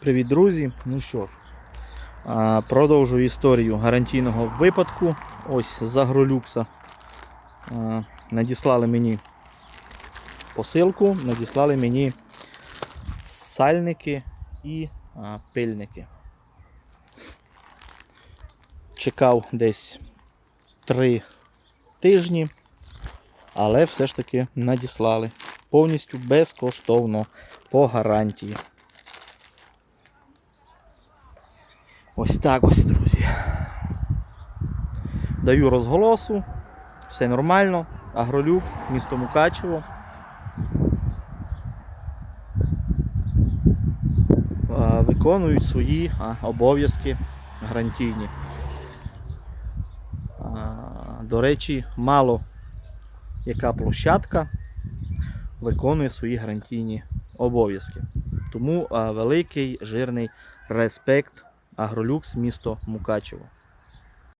Привіт, друзі! Ну що ж, продовжую історію гарантійного випадку. Ось з Агролюкса. Надіслали мені посилку, надіслали мені сальники і пильники. Чекав десь три тижні, але все ж таки надіслали повністю безкоштовно по гарантії. Ось так ось, друзі. Даю розголосу, все нормально. Агролюкс, місто Мукачево. Виконують свої обов'язки гарантійні. До речі, мало яка площадка виконує свої гарантійні обов'язки. Тому великий жирний респект Агролюкс, місто Мукачево.